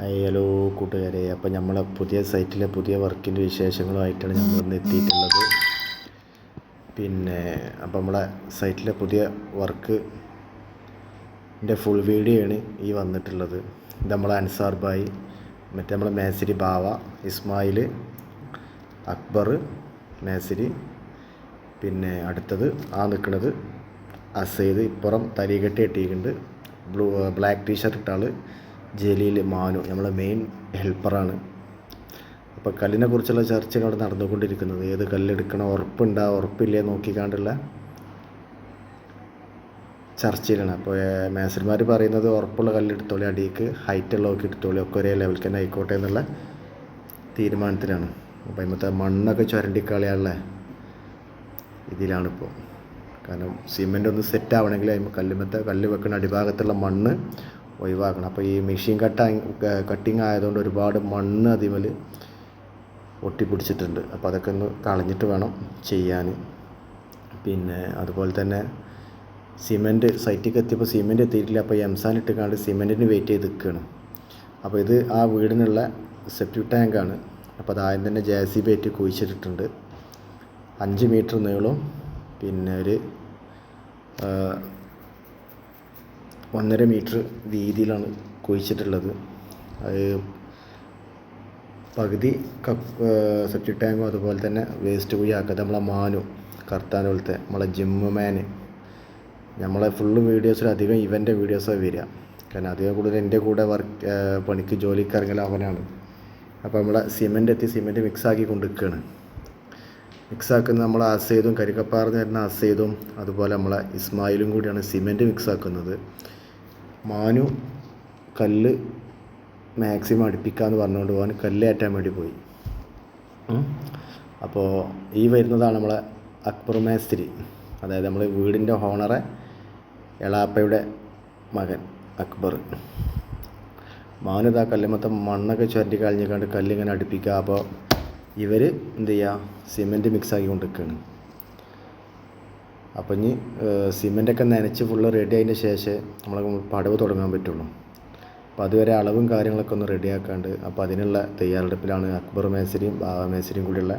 Hi hello കൂട്ടുകാരെ. അപ്പോൾ നമ്മളെ പുതിയ സൈറ്റിലെ പുതിയ വർക്കിന്റെ വിശേഷങ്ങളുമായിട്ടാണ് നമ്മളിന്ന് എത്തിയിട്ടുള്ളത്. പിന്നെ അപ്പോൾ നമ്മളെ സൈറ്റിലെ പുതിയ വർക്ക് എന്റെ ഫുൾ വീഡിയോ ആണ് ഈ വന്നിട്ടുള്ളത്. ഇത് നമ്മളെ അൻസാർ ബായി മറ്റേ നമ്മളെ മേസരി ബാവ ഇസ്മായിൽ അക്ബർ മേസരി പിന്നെ അടുത്തത് ആ നിൽക്കുന്നത് അസൈദ്. ഇപ്പുറം തരികെട്ടി കെട്ടിയിട്ടുണ്ട്. ബ്ലൂ ബ്ലാക്ക് ടീഷർട്ട് ഇട്ട ആൾ ജലീൽ മാനു നമ്മളെ മെയിൻ ഹെൽപ്പറാണ് അപ്പോൾ കല്ലിനെ കുറിച്ചുള്ള ചർച്ചയാണ് അവിടെ നടന്നുകൊണ്ടിരിക്കുന്നത്. ഏത് കല്ലെടുക്കണം ഉറപ്പുണ്ടോ ഉറപ്പില്ലേ നോക്കിക്കാണ്ടുള്ള ചർച്ചയിലാണ്. അപ്പോൾ മേസന്മാർ പറയുന്നത് ഉറപ്പുള്ള കല്ലെടുത്തോളി അടിയിക്ക് ഉള്ളതൊക്കെ എടുത്തോളി ഒക്കെ ഒരേ ലെവലിൽ തന്നെ ആയിക്കോട്ടെ എന്നുള്ള തീരുമാനത്തിലാണ്. അപ്പോൾ ഇന്നത്തെ മണ്ണൊക്കെ ചുരണ്ടിക്കളിയാണല്ലേ ഇതിലാണിപ്പോൾ കാരണം സിമെന്റ് ഒന്ന് സെറ്റ് ആവണമെങ്കിൽ അതിന് കല്ലുമത്തെ കല്ല് വെക്കുന്ന അടിഭാഗത്തുള്ള മണ്ണ് ഒഴിവാക്കണം. അപ്പോൾ ഈ മെഷീൻ കട്ട കട്ടിങ് ആയതുകൊണ്ട് ഒരുപാട് മണ്ണ് അതിമൽ ഒട്ടിപ്പിടിച്ചിട്ടുണ്ട്. അപ്പോൾ അതൊക്കെ ഒന്ന് കളഞ്ഞിട്ട് വേണം ചെയ്യാൻ. പിന്നെ അതുപോലെ തന്നെ സിമെന്റ് സൈറ്റിൽ എത്തിയപ്പോൾ സിമെന്റ് എത്തിയിട്ടില്ല. അപ്പോൾ എംസാൻ ഇട്ടുകാണ്ട് സിമെന്റിന് വെയിറ്റ് ചെയ്ത് നിൽക്കുകയാണ് അപ്പോൾ ഇത് ആ വീടിനുള്ള സെപ്റ്റിക് ടാങ്കാണ് അപ്പോൾ അതായത് തന്നെ ജെ സി ബി ആയിട്ട് കുഴിച്ചിട്ടിട്ടുണ്ട്. അഞ്ച് മീറ്റർ നീളവും പിന്നെ ഒരു ഒന്നര മീറ്റർ വീതിയിലാണ് കുഴിച്ചിട്ടുള്ളത്. അത് പകുതി കപ്പ് സെപ്റ്റിക് ടാങ്കും അതുപോലെ തന്നെ വേസ്റ്റ് കുഴിയാക്കുക നമ്മളെ മാനു കർത്താൻ പോലത്തെ നമ്മളെ ജിമ്മ് മാന് നമ്മളെ ഫുള്ള് വീഡിയോസിൽ അധികം ഇവന്റെ വീഡിയോസാണ് വരിക. കാരണം അധികം കൂടുതൽ എന്റെ കൂടെ വർക്ക് പണിക്ക് ജോലിക്ക് ഇറങ്ങൽ അവനാണ്. അപ്പോൾ നമ്മളെ സിമെന്റ് എത്തി സിമെന്റ് മിക്സാക്കി കൊണ്ടിരിക്കുകയാണ് മിക്സാക്കുന്നത് നമ്മൾ അസൈദും കരിക്കപ്പാറന്ന് വരുന്ന അസൈദും അതുപോലെ നമ്മളെ ഇസ്മായിലും കൂടിയാണ് സിമെന്റ് മിക്സാക്കുന്നത് മാനു കല്ല് മാക്സിമം അടുപ്പിക്കാമെന്ന് പറഞ്ഞുകൊണ്ട് പോകാൻ കല്ല് ഏറ്റാൻ വേണ്ടി പോയി. അപ്പോൾ ഈ വരുന്നതാണ് നമ്മളെ അക്ബർ മേസ്ത്രി. അതായത് നമ്മൾ വീടിന്റെ ഹോണറെ എളാപ്പയുടെ മകൻ അക്ബർ. മാനുതാ കല്ലുമൊത്തം മണ്ണൊക്കെ ചുരണ്ടി കളഞ്ഞിക്കാണ്ട് കല്ലിങ്ങനെ അടുപ്പിക്കുക. അപ്പോൾ ഇവർ എന്ത് ചെയ്യുക? സിമെന്റ് മിക്സാക്കി കൊണ്ടിരിക്കുകയാണ് അപ്പം ഇനി സിമെന്റൊക്കെ നനച്ച് ഫുള്ള് റെഡി ആയതിന്റെ ശേഷം നമ്മൾ പടവ് തുടങ്ങാൻ പറ്റുള്ളൂ. അപ്പോൾ അതുവരെ അളവും കാര്യങ്ങളൊക്കെ ഒന്ന് റെഡിയാക്കാണ്ട് അപ്പോൾ അതിനുള്ള തയ്യാറെടുപ്പിലാണ് അക്ബർ മേസരിയും ബാബ മേസരിയും കൂടിയുള്ള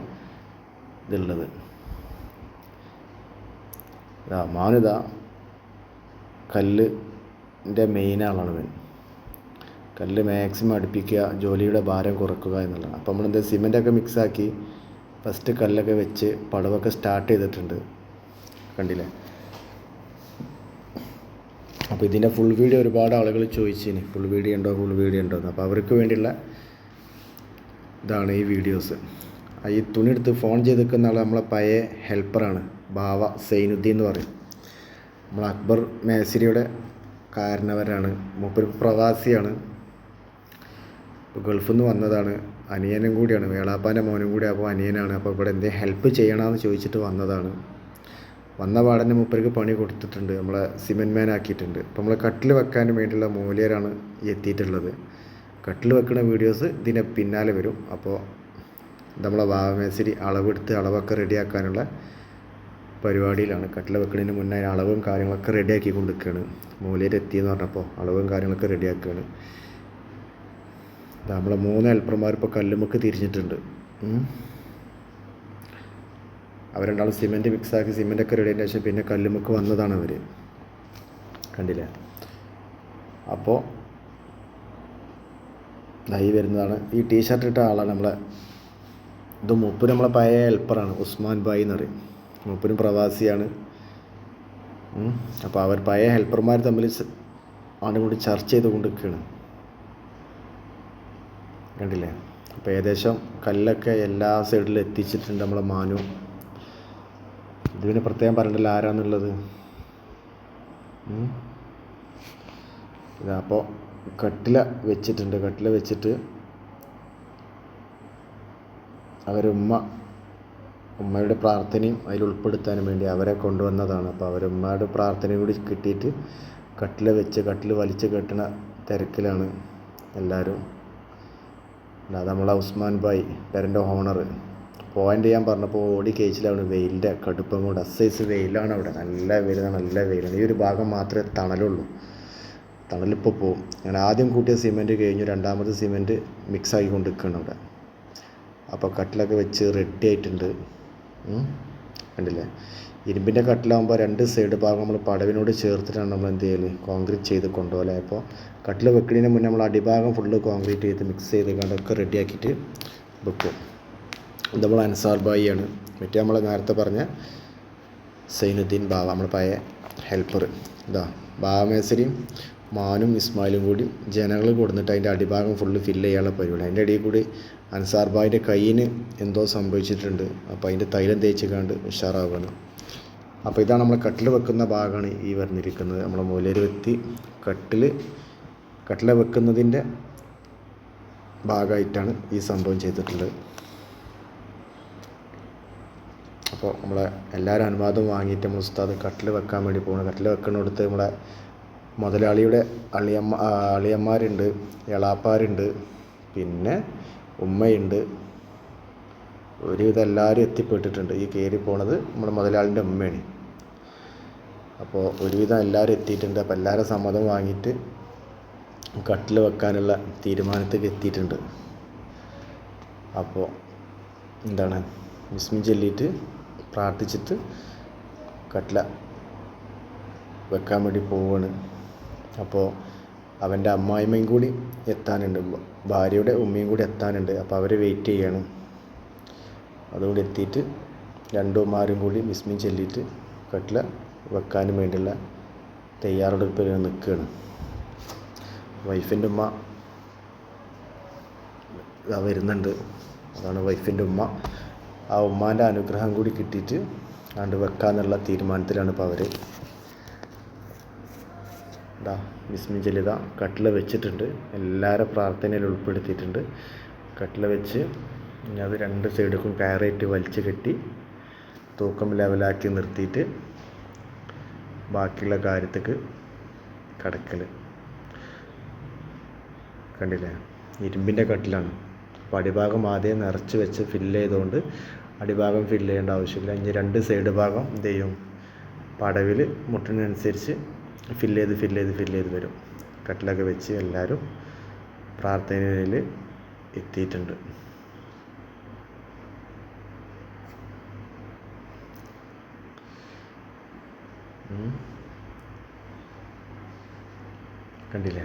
ഇതുള്ളത്. ഇതാ മാനുത കല്ലിന്റെ മെയിൻ ആളാണ് ഇവൻ. കല്ല് മാക്സിമം അടുപ്പിക്കുക ജോലിയുടെ ഭാരം കുറക്കുക എന്നുള്ളതാണ്. അപ്പോൾ നമ്മളെന്താ സിമെന്റൊക്കെ മിക്സാക്കി ഫസ്റ്റ് കല്ലൊക്കെ വെച്ച് പടവൊക്കെ സ്റ്റാർട്ട് ചെയ്തിട്ടുണ്ട്. കണ്ടില്ലേ? അപ്പോൾ ഇതിന്റെ ഫുൾ വീഡിയോ ഒരുപാട് ആളുകൾ ചോദിച്ചിന് ഫുൾ വീഡിയോ ഉണ്ടോ ഫുൾ വീഡിയോ ഉണ്ടോ അപ്പോൾ അവർക്ക് വേണ്ടിയുള്ള ഇതാണ് ഈ വീഡിയോസ് ഈ തുണി എടുത്ത് ഫോൺ ചെയ്ത് നിൽക്കുന്ന ആൾ നമ്മളെ പഴയ ഹെൽപ്പറാണ് ബാവ സൈനുദ്ദീൻ എന്ന് പറയും. നമ്മൾ അക്ബർ മേസരിയുടെ കാരണവരാണ് മൂപ്പര് പ്രവാസിയാണ്. ഗൾഫിൽ നിന്ന് വന്നതാണ് അനിയനും കൂടിയാണ് വേളാപ്പാന്റെ മോനും കൂടി അപ്പോൾ അനിയനാണ്. അപ്പോൾ ഇവിടെ എന്തെങ്കിലും ഹെൽപ്പ് ചെയ്യണമെന്ന് ചോദിച്ചിട്ട് വന്നതാണ്. വന്ന പാടന്നെ മൂപ്പർക്ക് പണി കൊടുത്തിട്ടുണ്ട്. നമ്മളെ സിമെന്റ് മാൻ ആക്കിയിട്ടുണ്ട്. അപ്പോൾ നമ്മളെ കട്ടിൽ വെക്കാൻ വേണ്ടിയുള്ള മൂല്യരാണ് എത്തിയിട്ടുള്ളത്. കട്ടിൽ വെക്കുന്ന വീഡിയോസ് ഇതിന്റെ പിന്നാലെ വരും. അപ്പോൾ നമ്മളെ വാവമേശ്ശേരി അളവെടുത്ത് അളവൊക്കെ റെഡിയാക്കാനുള്ള പരിപാടിയിലാണ്. കട്ടിൽ വെക്കുന്നതിന് മുന്നേ അളവും കാര്യങ്ങളൊക്കെ റെഡിയാക്കി കൊണ്ടിരിക്കുകയാണ് മൂലയിൽ എത്തിയെന്ന് പറഞ്ഞപ്പോൾ അളവും കാര്യങ്ങളൊക്കെ റെഡിയാക്കുകയാണ് നമ്മളെ മൂന്ന് ഹെൽപ്പർമാർ ഇപ്പോൾ കല്ലുമൊക്കെ തിരിഞ്ഞിട്ടുണ്ട്. അവർ രണ്ടാളും സിമെന്റ് മിക്സാക്കി സിമെന്റൊക്കെ റെഡി ആയതിന് ശേഷം പിന്നെ കല്ലുമുക്ക് വന്നതാണ് അവർ കണ്ടില്ല? അപ്പോൾ ദൈ വരുന്നതാണ്. ഈ ടീഷർട്ട് ഇട്ട ആളാണ് നമ്മളെ ഇത് മൂപ്പര് നമ്മളെ പഴയ ഹെൽപ്പറാണ് ഉസ്മാൻ ഭായി എന്ന് പറയും. മൂപ്പരും പ്രവാസിയാണ്. അപ്പോൾ അവർ പഴയ ഹെൽപ്പർമാർ തമ്മിൽ കൂടി ചർച്ച ചെയ്ത് കൊണ്ടിരിക്കുകയാണ് കണ്ടില്ലേ? അപ്പോൾ ഏകദേശം കല്ലൊക്കെ എല്ലാ സൈഡിലും എത്തിച്ചിട്ടുണ്ട് നമ്മളെ മാനു. ഇത് പിന്നെ പ്രത്യേകം പറഞ്ഞിട്ടില്ല ആരാന്നുള്ളത്. അപ്പോൾ കട്ടില വെച്ചിട്ടുണ്ട്. കട്ടില വെച്ചിട്ട് അവരുമ്മ ഉമ്മയുടെ പ്രാർത്ഥനയും അതിൽ ഉൾപ്പെടുത്താനും വേണ്ടി അവരെ കൊണ്ടുവന്നതാണ്. അപ്പോൾ അവരുമ്മയുടെ പ്രാർത്ഥനയും കൂടി കിട്ടിയിട്ട് കട്ടില വെച്ച് കട്ടിൽ വലിച്ച് കെട്ടണ തിരക്കിലാണ് എല്ലാവരും. അല്ലാതെ നമ്മളെ ഉസ്മാൻ ബായ് പേരന്റെ ഓണർ പോയിന്റ് ചെയ്യാൻ പറഞ്ഞപ്പോൾ ഓടി കേച്ചിലാണ് വെയിലിന്റെ കടുപ്പം കൊണ്ട് അസൈസ് വെയിലാണ് അവിടെ. നല്ല വെയിലാണ് നല്ല വെയിലാണ്. ഈ ഒരു ഭാഗം മാത്രമേ തണലുള്ളൂ. തണലിപ്പോൾ പോവും. അങ്ങനെ ആദ്യം കൂട്ടിയ സിമെന്റ് കഴിഞ്ഞു. രണ്ടാമത്തെ സിമെന്റ് മിക്സ് ആയിക്കൊണ്ട് നിൽക്കുകയാണ് അവിടെ. അപ്പോൾ കട്ടിലൊക്കെ വെച്ച് റെഡി ആയിട്ടുണ്ട്. കണ്ടില്ലേ? ഇരുമ്പിന്റെ കട്ടിലാകുമ്പോൾ രണ്ട് സൈഡ് ഭാഗം നമ്മൾ പടവിനോട് ചേർത്തിട്ടാണ് നമ്മൾ എന്ത് ചെയ്യൽ കോൺക്രീറ്റ് ചെയ്ത് കൊണ്ടുപോലെ അപ്പോൾ കട്ടിൽ വെക്കുന്നതിന് മുന്നേ നമ്മൾ അടിഭാഗം ഫുള്ള് കോൺക്രീറ്റ് ചെയ്ത് മിക്സ് ചെയ്ത് കണ്ടൊക്കെ റെഡിയാക്കിയിട്ട് വെക്കും. ഇത് നമ്മൾ അൻസാർ ബായിയാണ്. മറ്റേ നമ്മൾ നേരത്തെ പറഞ്ഞ സൈനുദ്ദീൻ ബാവ നമ്മൾ പഴയ ഹെൽപ്പർ. ഇതാ ബാവമേസരിയും മാനും ഇസ്മായിലും കൂടി ജനങ്ങൾ കൊടുത്തിട്ട് അതിന്റെ അടിഭാഗം ഫുള്ള് ഫില്ല് ചെയ്യാനുള്ള പരിപാടി. അതിന്റെ ഇടയിൽ കൂടി അൻസാർ ബായിന്റെ കയ്യിന് എന്തോ സംഭവിച്ചിട്ടുണ്ട്. അപ്പോൾ അതിന്റെ തൈലം തേച്ച് കണ്ട് ഉഷാറാവുകയാണ്. അപ്പോൾ ഇതാണ് നമ്മൾ കട്ടിൽ വെക്കുന്ന ഭാഗമാണ് ഈ വന്നിരിക്കുന്നത്. നമ്മളെ മൂലേര് വെത്തി കട്ടിൽ കട്ടില വെക്കുന്നതിന്റെ ഭാഗമായിട്ടാണ് ഈ സംഭവം ചെയ്തിട്ടുള്ളത്. അപ്പോൾ നമ്മളെ എല്ലാവരും അനുവാദം വാങ്ങിയിട്ട് നമ്മൾ ഉസ്താദ് കട്ടിൽ വെക്കാൻ വേണ്ടി പോകണം കട്ടിൽ വെക്കണടുത്ത് നമ്മളെ മുതലാളിയുടെ അളിയമ്മ അളിയന്മാരുണ്ട് എളാപ്പാരുണ്ട് പിന്നെ ഉമ്മയുണ്ട്. ഒരുവിധം എല്ലാവരും എത്തിപ്പെട്ടിട്ടുണ്ട്. ഈ കയറി പോണത് നമ്മുടെ മുതലാളിന്റെ ഉമ്മയാണ്. അപ്പോൾ ഒരുവിധം എല്ലാവരും എത്തിയിട്ടുണ്ട്. അപ്പോൾ എല്ലാവരും സമ്മതം വാങ്ങിയിട്ട് കട്ടിൽ വെക്കാനുള്ള തീരുമാനത്തേക്ക് എത്തിയിട്ടുണ്ട്. അപ്പോൾ എന്താണ്? വിസ്മി ചൊല്ലിയിട്ട് പ്രാർത്ഥിച്ചിട്ട് കട്ട്ല വെക്കാൻ വേണ്ടി പോവാണ്. അപ്പോൾ അവന്റെ അമ്മായിമ്മയും കൂടി എത്താനുണ്ട്. ഭാര്യയുടെ ഉമ്മയും കൂടി എത്താനുണ്ട്. അപ്പോൾ അവർ വെയിറ്റ് ചെയ്യണം. അതുകൂടി എത്തിയിട്ട് രണ്ടുമാരും കൂടി വിസ്മയം ചെല്ലിയിട്ട് കട്ടില വെക്കാനും വേണ്ടിയുള്ള തയ്യാറെടുപ്പിൽ നിൽക്കുകയാണ് വൈഫിന്റെ ഉമ്മ വരുന്നുണ്ട്. അതാണ് വൈഫിന്റെ ഉമ്മ. ആ ഉമ്മാന്റെ അനുഗ്രഹം കൂടി കിട്ടിയിട്ട് അണ്ട് വെക്കാന്നുള്ള തീരുമാനത്തിലാണ് ഇപ്പോൾ അവർ ഇതാ വിസ്മി ജലിത കട്ടില വെച്ചിട്ടുണ്ട്. എല്ലാവരും പ്രാർത്ഥനയിൽ ഉൾപ്പെടുത്തിയിട്ടുണ്ട്. കട്ടില വെച്ച് ഇനി അത് രണ്ട് സൈഡിലേക്കും കയറിയിട്ട് വലിച്ച് കെട്ടി തൂക്കം ലെവലാക്കി നിർത്തിയിട്ട് ബാക്കിയുള്ള കാര്യത്തേക്ക് കടക്കൽ കണ്ടില്ലേ? ഇരുമ്പിന്റെ കട്ടിലാണ്. അപ്പോൾ അടിഭാഗം ആദ്യം നിറച്ച് വെച്ച് ഫില്ല് ചെയ്തുകൊണ്ട് അടിഭാഗം ഫില്ല് ചെയ്യേണ്ട ആവശ്യമില്ല. ഇനി രണ്ട് സൈഡ് ഭാഗം എന്ത് ചെയ്യും? പടവിൽ മുട്ടിനനുസരിച്ച് ഫില്ല് ചെയ്ത് ഫില്ല് ചെയ്ത് ഫില്ല് ചെയ്ത് വരും. കട്ടിലൊക്കെ വെച്ച് എല്ലാവരും പ്രാർത്ഥനയിൽ എത്തിയിട്ടുണ്ട്. കണ്ടില്ലേ?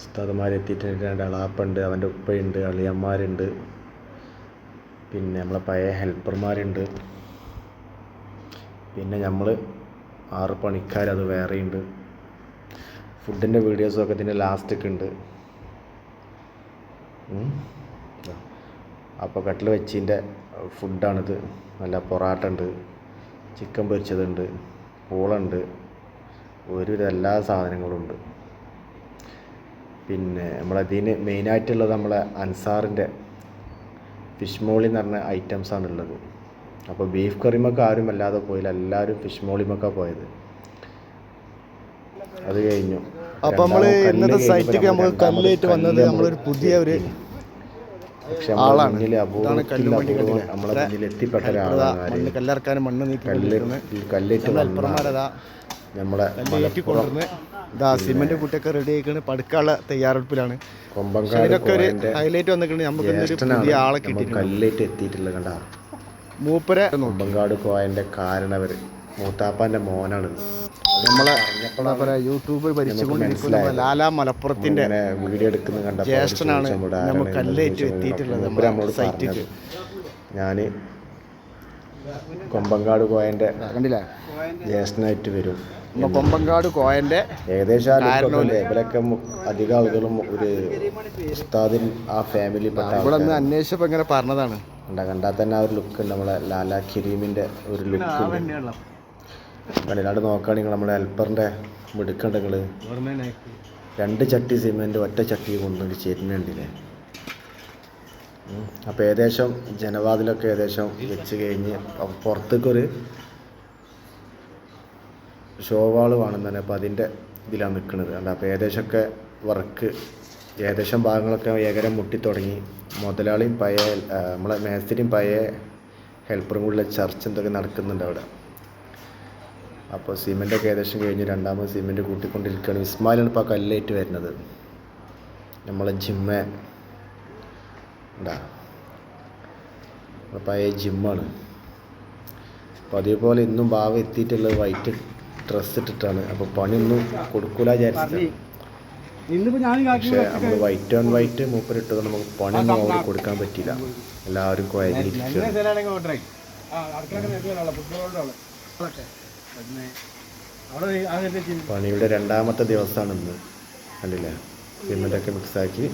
ഉസ്താദന്മാരെത്തിയിട്ടുണ്ട് രണ്ട് അളാപ്പുണ്ട് അവന്റെ ഉപ്പയുണ്ട് അളിയന്മാരുണ്ട്. പിന്നെ നമ്മളെ പഴയ ഹെൽപ്പർമാരുണ്ട്. പിന്നെ നമ്മൾ ആറ് പണിക്കാർ അത് വേറെയുണ്ട്. ഫുഡിന്റെ വീഡിയോസൊക്കെ ഇതിന്റെ ലാസ്റ്റൊക്കെ ഉണ്ട്. അപ്പോൾ കട്ടിൽ വെച്ചിന്റെ ഫുഡാണിത്. നല്ല പൊറാട്ട ഉണ്ട് ചിക്കൻ പൊരിച്ചതുണ്ട് പൂളുണ്ട് ഒരുവിധം എല്ലാ സാധനങ്ങളും ഉണ്ട്. പിന്നെ നമ്മളതിന് മെയിനായിട്ടുള്ളത് നമ്മളെ അൻസാറിന്റെ ഫിഷ് മോളി എന്ന് പറഞ്ഞ ആണ് ഉള്ളത്. അപ്പോൾ ബീഫ് കറിമൊക്കെ ആരും അല്ലാതെ പോയില്ല. എല്ലാവരും ഫിഷ് മോളിമൊക്കെ പോയത്. അത് കഴിഞ്ഞു. അപ്പോൾ നമ്മൾ ഇന്നത്തെ സൈറ്റിലേക്ക് നമ്മൾ കല്ലേറ്റ് വന്നത് നമ്മളൊരു പുതിയ ഒരു പക്ഷെ. മുന്നിൽ അപൂർവത്തിൽ? നമ്മളെ മുന്നിൽ എത്തിപ്പെട്ട ഒരാളാണ്? കല്ലിറക്കാനും മണ്ണ് നീക്കി നമ്മളെ ഇതാ സിമെന്റ് കുട്ടിയൊക്കെ റെഡി ആയിക്കാണ്. പടുക്കാനുള്ള തയ്യാറെടുപ്പിലാണ്. ഇതിനൊക്കെ ഒരു ഹൈലൈറ്റ് വന്നിട്ടുണ്ട്. നമുക്ക് പുതിയ ആളെ കിട്ടി കല്ലേറ്റ് എത്തിയിട്ടുള്ളത് കണ്ടാ. മൂപ്പരെ കൊമ്പങ്കാട് കോയന്റെ കാരണവർ മൂത്താപ്പാന്റെ മോനാണ് നമ്മളെ പറയാ യൂട്യൂബ് ഭരിച്ചുകൊണ്ടിരിക്കുന്ന ലാലാ മലപ്പുറത്തിന്റെ വീഡിയോ എടുക്കുന്നത് കണ്ട ജ്യേഷ്ഠനാണ് നമ്മൾ കല്ലേറ്റ് എത്തിയിട്ടുള്ളത് നമ്മുടെ ഞാൻ കൊമ്പങ്കാട് കോയന്റെ കണ്ടില്ലേ? ജ്യേഷ്ഠനായിട്ട് വരും. കൊമ്പങ്കാട് കോയന്റെ ഏകദേശം അധികം ആളുകളും ഒരു ഉസ്താദിൻ ആ ഫാമിലി ഇവിടെ നിന്ന് അന്വേഷിച്ചപ്പോ ഇങ്ങനെ പറഞ്ഞതാണ്. കണ്ട കണ്ടാൽ തന്നെ ആ ഒരു ലുക്ക് നമ്മളെ ലാലാ കരീമിന്റെ ഒരു ലുക്ക് വെളിനാട് നോക്കുകയാണെങ്കിൽ നമ്മളെ ഹെൽപ്പറിന്റെ മിടുക്കണ്ട നിങ്ങൾ രണ്ട് ചട്ടി സിമെന്റ് ഒറ്റ ചട്ടി കൊണ്ടുകൊണ്ട് ചേരുന്നുണ്ടല്ലേ അപ്പോൾ ഏകദേശം ജനവാതിലൊക്കെ ഏകദേശം വെച്ച് കഴിഞ്ഞ് പുറത്തേക്കൊരു ഷോവാൾ വേണം തന്നെ അപ്പോൾ അതിന്റെ ഇതിലാണ് നിൽക്കുന്നത്. അല്ല അപ്പോൾ ഏകദേശമൊക്കെ വർക്ക് ഏകദേശം ഭാഗങ്ങളൊക്കെ ഏകരം മുട്ടി തുടങ്ങി മുതലാളിയും പയ നമ്മളെ മേസ്തിരിയും പഴയ ഹെൽപ്പറും കൂടെ ചർച്ച എന്തൊക്കെ നടക്കുന്നുണ്ട് അവിടെ? അപ്പോൾ സിമെന്റൊക്കെ ഏകദേശം കഴിഞ്ഞ് രണ്ടാമത് സിമെന്റ് കൂട്ടിക്കൊണ്ടിരിക്കുകയാണ്. ഇസ്മായിലാണ് ഇപ്പോൾ ആ കല്ലേറ്റ് വരുന്നത്. നമ്മളെ ജിമ്മ. ഉണ്ടാ പഴയ ജിമ്മാണ്. അപ്പോൾ അതേപോലെ ഇന്നും ഭാവം എത്തിയിട്ടുള്ളത് വൈറ്റ് ഡ്രസ്സ് ഇട്ടിട്ടാണ് അപ്പോൾ പണിയൊന്നും കൊടുക്കൂല വിചാരിച്ചത് പക്ഷേ നമ്മൾ വൈറ്റ് ഓൺ വൈറ്റ് മൂപ്പരിട്ടത് നമുക്ക് പണിയൊന്നും അവിടെ കൊടുക്കാൻ പറ്റില്ല എല്ലാവരും കുഴഞ്ഞിരിക്കുകയാണ് പണിയുടെ രണ്ടാമത്തെ ദിവസമാണ് ഇന്ന് കണ്ടില്ലേ മിക്സ് ആക്കി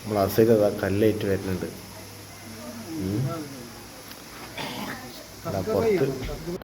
നമ്മൾ അസുഖ കല്ലേറ്റ് വരുന്നുണ്ട് പുറത്ത്